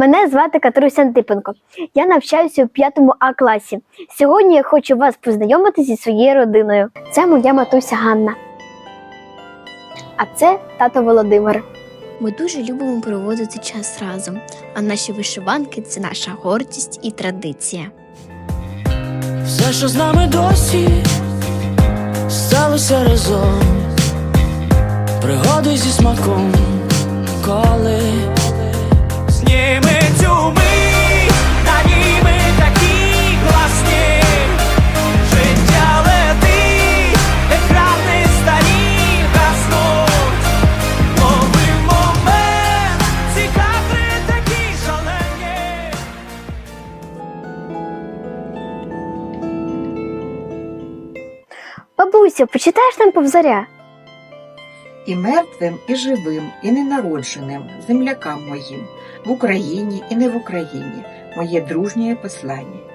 Мене звати Катруся Антипенко. Я навчаюся у 5 А класі. Сьогодні я хочу вас познайомити зі своєю родиною. Це моя матуся Ганна. А це тато Володимир. Ми дуже любимо проводити час разом, а наші вишиванки це наша гордість і традиція. Все, що з нами досі сталося разом, пригоди зі смаком, коли Бабусю, почитаєш нам повзаря? і мертвим, і живим, і ненародженим, землякам моїм, в Україні і не в Україні, моє дружнє послання.